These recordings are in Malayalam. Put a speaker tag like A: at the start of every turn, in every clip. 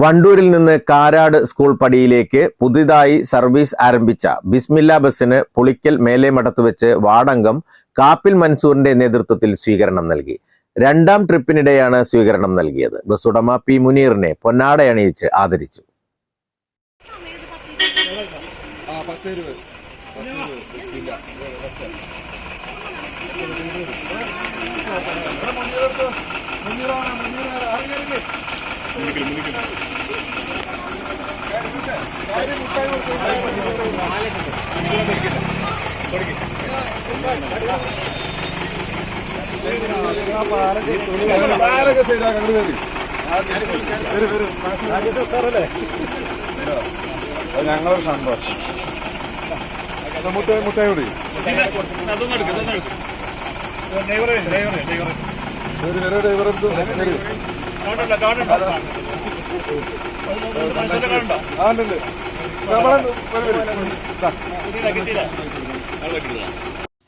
A: വണ്ടൂരിൽ നിന്ന് കാരാട് സ്കൂൾ പടിയിലേക്ക് പുതിയതായി സർവീസ് ആരംഭിച്ച ബിസ്മില്ല ബസ്സിന് പുളിക്കൽ മേലേമഠത്ത് വെച്ച് വാടങ്കം കാപ്പിൽ മൻസൂറിന്റെ നേതൃത്വത്തിൽ സ്വീകരണം നൽകി. രണ്ടാം ട്രിപ്പിനിടെയാണ് സ്വീകരണം നൽകിയത്. ബസ് ഉടമ പി മുനീറിനെ പൊന്നാടയണിയിച്ച് ആദരിച്ചു.
B: ഞങ്ങളൊരു സന്തോഷം മുട്ടായി മുട്ടായി കൂടി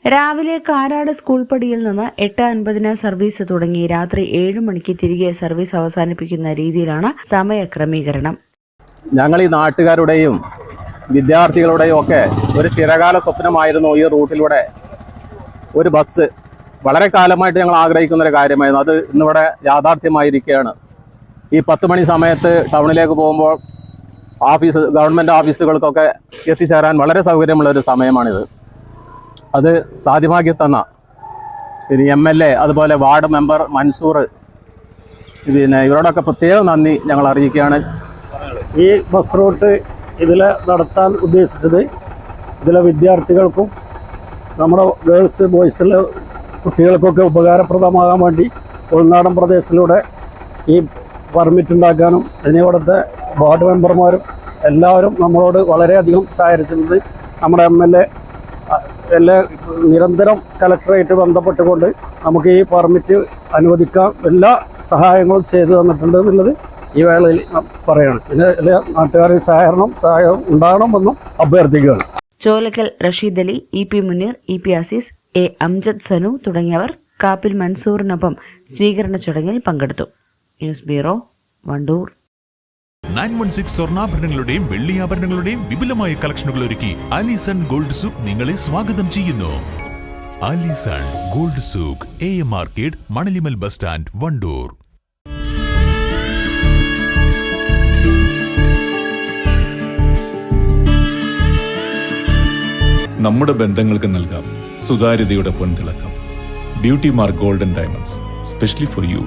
C: രാവിലെ കാരാട് സ്കൂൾ പടിയിൽ നിന്ന് എട്ട് അൻപതിന് സർവീസ് തുടങ്ങി രാത്രി ഏഴ് മണിക്ക് തിരികെ സർവീസ് അവസാനിപ്പിക്കുന്ന രീതിയിലാണ് സമയക്രമീകരണം.
D: ഞങ്ങൾ ഈ നാട്ടുകാരുടെയും വിദ്യാർത്ഥികളുടെയും ഒക്കെ ഒരു ചിരകാല സ്വപ്നമായിരുന്നു ഈ റൂട്ടിലൂടെ ഒരു ബസ് വളരെ കാലമായിട്ട് ഞങ്ങൾ ആഗ്രഹിക്കുന്ന ഒരു കാര്യമായിരുന്നു. അത് ഇന്നിവിടെ യാഥാർത്ഥ്യമായിരിക്കുകയാണ്. ഈ പത്ത് മണി സമയത്ത് ടൗണിലേക്ക് പോകുമ്പോൾ ഓഫീസ് ഗവൺമെന്റ് ഓഫീസുകൾക്കൊക്കെ എത്തിച്ചേരാൻ വളരെ സൗകര്യമുള്ളൊരു സമയമാണിത്. അത് സാധ്യമാക്കി തന്ന പിന്നെ എം എൽ എ അതുപോലെ വാർഡ് മെമ്പർ മൻസൂർ പിന്നെ ഇവരോടൊക്കെ പ്രത്യേകം നന്ദി ഞങ്ങൾ അറിയിക്കുകയാണ്.
E: ഈ ബസ് റൂട്ട് ഇതിൽ നടത്താൻ ഉദ്ദേശിച്ചത് ഇതിലെ വിദ്യാർത്ഥികൾക്കും നമ്മുടെ ഗേൾസ് ബോയ്സിലെ കുട്ടികൾക്കൊക്കെ ഉപകാരപ്രദമാകാൻ വേണ്ടി ഉൾനാടൻ പ്രദേശത്തിലൂടെ ഈ പെർമിറ്റ് ഉണ്ടാക്കാനും അതിന് ഇവിടുത്തെ വാർഡ് മെമ്പർമാരും എല്ലാവരും നമ്മളോട് വളരെയധികം സഹകരിച്ചിട്ടുണ്ട്. നമ്മുടെ എം എൽ എ എല്ലാ നിരന്തരം കലക്ടറായിട്ട് ബന്ധപ്പെട്ടുകൊണ്ട് നമുക്ക് ഈ പെർമിറ്റ് അനുവദിക്കാൻ എല്ലാ സഹായങ്ങളും ചെയ്തു തന്നിട്ടുണ്ട് എന്നുള്ളത് ഈ വേളയിൽ പറയണം. പിന്നെ എല്ലാ നാട്ടുകാരുടെ സഹകരണം സഹായം ഉണ്ടാകണമെന്നും അഭ്യർത്ഥിക്കുകയാണ്.
C: Cholakkal Rasheed Ali E P Muneer E P Azeez A. Amjad Sanu തുടങ്ങിയവർ കാപ്പിൽ മൻസൂറിനൊപ്പം സ്വീകരണ ചടങ്ങിൽ പങ്കെടുത്തു. News bureau Wandoor.
F: Nine one six സ്വർണാഭരണങ്ങളുടെയും വെള്ളിയാഭരണങ്ങളുടെയും വിപുലമായ കളക്ഷനുകൾ ഒരുക്കി അലിസൺ ഗോൾഡ് സൂക്ക് നിങ്ങളെ സ്വാഗതം ചെയ്യുന്നു. Alison gold souk A. M. Market Manalimal bus stand Wandoor.
G: നമ്മുടെ ബന്ധങ്ങൾക്ക് നൽകാം. സുതാര്യതയുടെ പൊൻതിളക്കം. Beauty mark golden diamonds specially for you